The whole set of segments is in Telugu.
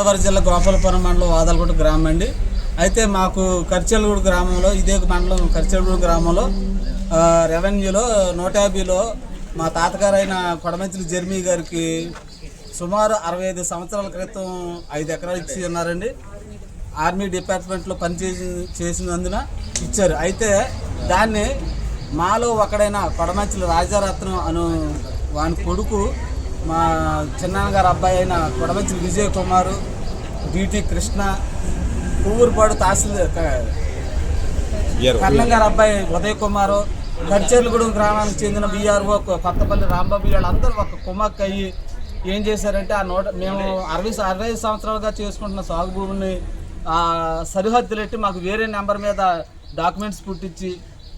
గోదావరి జిల్లా గోపాలపురం మండలం వాదలగుట్ట గ్రామం అండి. అయితే మాకు కర్చలగూడు గ్రామంలో ఇదే మండలం కర్చలగూడు గ్రామంలో రెవెన్యూలో నూట యాభైలో మా తాతగారైన కొడమంచులు జర్మీ గారికి సుమారు అరవై ఐదు సంవత్సరాల క్రితం ఐదు ఎకరాలు ఇచ్చి ఉన్నారండి. ఆర్మీ డిపార్ట్మెంట్లో పనిచేసి చేసినందున ఇచ్చారు. అయితే దాన్ని మాలో ఒకడైన కొడమంచులు రాజారత్నం అను వాని కొడుకు మా చిన్నాన్నగారు అబ్బాయి అయిన కొడమంచిలి విజయ్ కుమారు డిటి కృష్ణ పువ్వురుపాడు తహసీల్దార్ కర్ణం గారి అబ్బాయి ఉదయ్ కుమారు కర్చేర్లగూడెం గ్రామానికి చెందిన బీఆర్ఓ కొత్తపల్లి రాంబాబు వీళ్ళందరూ ఒక కుమ్మక్క అయ్యి ఏం చేశారంటే ఆ నూట మేము అరవై అరవై ఐదు సంవత్సరాలుగా చేసుకుంటున్న సాగు భూమిని సరిహద్దులెట్టి మాకు వేరే నెంబర్ మీద డాక్యుమెంట్స్ పుట్టించి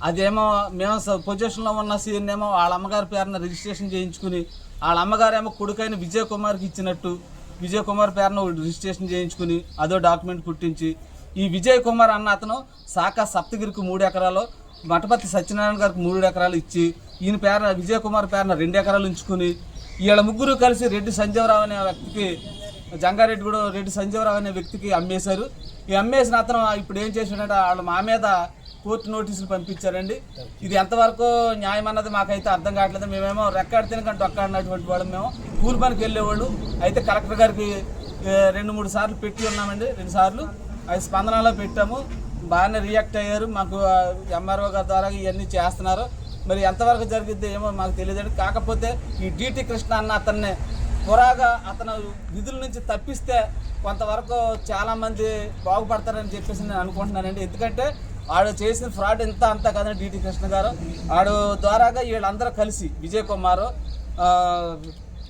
అదేమో మేము పొజిషన్లో ఉన్న సీన్ ఏమో వాళ్ళ అమ్మగారి పేరున రిజిస్ట్రేషన్ చేయించుకుని వాళ్ళ అమ్మగారు ఏమో కొడుకైన విజయ్ కుమార్కి ఇచ్చినట్టు విజయ్ కుమార్ పేరున రిజిస్ట్రేషన్ చేయించుకుని అదో డాక్యుమెంట్ పుట్టించి ఈ విజయ్ కుమార్ అన్న అతను శాఖ సప్తగిరికి మూడు ఎకరాలు మఠపతి సత్యనారాయణ గారికి మూడు ఎకరాలు ఇచ్చి ఈయన పేరున విజయ్ కుమార్ పేరున రెండు ఎకరాలు ఉంచుకుని వీళ్ళ ముగ్గురు కలిసి రెడ్డి సంజీవరావు అనే వ్యక్తికి జంగారెడ్డి కూడా రెడ్డి సంజీవరావు అనే వ్యక్తికి అమ్మేశారు. ఈ అమ్మేసిన అతను ఇప్పుడు ఏం చేశాడంటే వాళ్ళు మా మీద కోర్టు నోటీసులు పంపించారండి. ఇది ఎంతవరకు న్యాయం అన్నది మాకైతే అర్థం కావట్లేదు. మేమేమో రెక్కాడి తినకంటే అన్నటువంటి వాళ్ళు మేము. కూలి పనికి వెళ్ళేవాళ్ళు. అయితే కలెక్టర్ గారికి రెండు మూడు సార్లు పెట్టి ఉన్నామండి. రెండు సార్లు. అది స్పందనలో పెట్టాము. బాగానే రియాక్ట్ అయ్యారు. మాకు ఎంఆర్ఓ గారి ద్వారా ఇవన్నీ చేస్తున్నారు. మరి ఎంతవరకు జరిగిద్ది ఏమో మాకు తెలియదండి. కాకపోతే ఈ డిటి కృష్ణ అన్న అతన్ని పురాగా అతను విధుల నుంచి తప్పిస్తే కొంతవరకు చాలామంది బాగుపడతారని చెప్పేసి నేను అనుకుంటున్నానండి. ఎందుకంటే ఆడు చేసిన ఫ్రాడ్ ఎంత అంతా కదండి డిటి కృష్ణ గారు. ఆడు ద్వారాగా వీళ్ళందరూ కలిసి విజయ్ కుమార్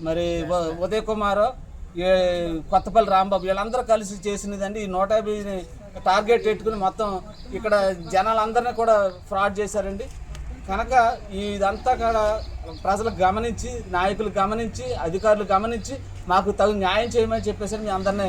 మరి ఉదయ్ కుమార్ ఈ కొత్తపల్లి రాంబాబు వీళ్ళందరూ కలిసి చేసినదండి. ఈ నూట యాభైని టార్గెట్ పెట్టుకుని మొత్తం ఇక్కడ జనాలందరినీ కూడా ఫ్రాడ్ చేశారండి. కనుక ఇదంతా కూడా ప్రజలు గమనించి నాయకులు గమనించి అధికారులు గమనించి మాకు తగు న్యాయం చేయమని చెప్పేసి మీ అందరినీ